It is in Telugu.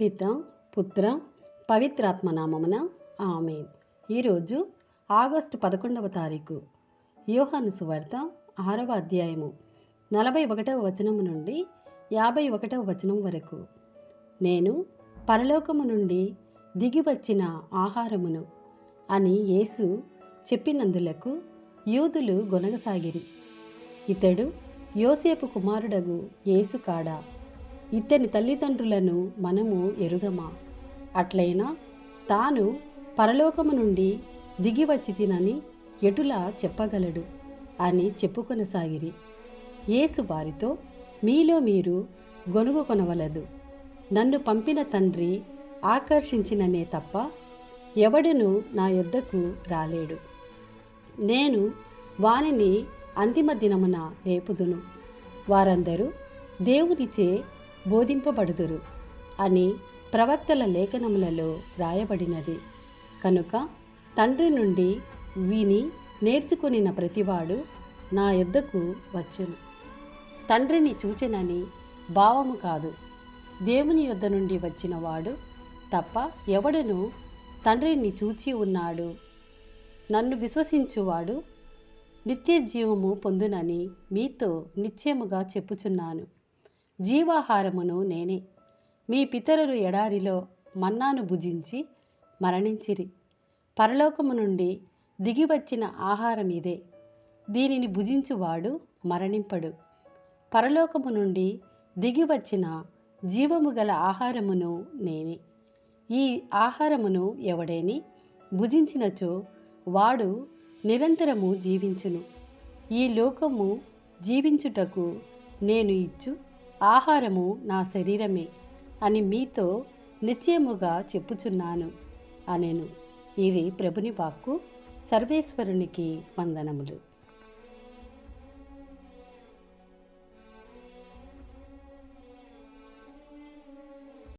పిత పుత్ర పవిత్రాత్మ నామమున ఆమె ఈరోజు ఆగస్టు పదకొండవ తారీఖు యోహాను సువార్త ఆరవ అధ్యాయము నలభై ఒకటవ వచనము నుండి యాభై ఒకటవ వచనం వరకు. నేను పరలోకము నుండి దిగివచ్చిన ఆహారమును అని యేసు చెప్పినందులకు యూదులు గొనగసాగిరి. ఇతడు యోసేపు కుమారుడగు యేసు కాడా? ఇతని తల్లిదండ్రులను మనము ఎరుగమా? అట్లయినా తాను పరలోకము నుండి దిగి వచ్చి తినని ఎటులా చెప్పగలడు? అని చెప్పుకొనసాగిరి. యేసు వారితో మీలో మీరు గొనుగు కొనవలదు. నన్ను పంపిన తండ్రి ఆకర్షించిననే తప్ప ఎవడును నా యొద్దకు రాలేడు. నేను వానిని అంతిమ దినమున లేపుదును. వారందరూ దేవునిచే బోధింపబడుదురు అని ప్రవక్తల లేఖనములలో రాయబడినది. కనుక తండ్రి నుండి విని నేర్చుకునిన ప్రతివాడు నా యొద్దకు వచ్చును. తండ్రిని చూచినని భావము కాదు. దేవుని యొద్ద నుండి వచ్చిన వాడు తప్ప ఎవడను తండ్రిని చూచి ఉన్నాడు? నన్ను విశ్వసించువాడు నిత్య జీవము పొందునని మీతో నిశ్చయముగా చెప్పుచున్నాను. జీవాహారమును నేనే. మీ పితరులు ఎడారిలో మన్నాను భుజించి మరణించిరి. పరలోకము నుండి దిగివచ్చిన ఆహారం ఇదే దీనిని భుజించువాడు మరణింపడు. పరలోకము నుండి దిగివచ్చిన జీవము గల ఆహారమును నేనే. ఈ ఆహారమును ఎవడేని భుజించినచో వాడు నిరంతరము జీవించును. ఈ లోకము జీవించుటకు నేను ఇచ్చు ఆహారము నా శరీరమే అని మీతో నిశ్చయముగా చెప్పుచున్నాను అనెను. ఇది ప్రభుని వాక్కు. సర్వేశ్వరునికి వందనములు.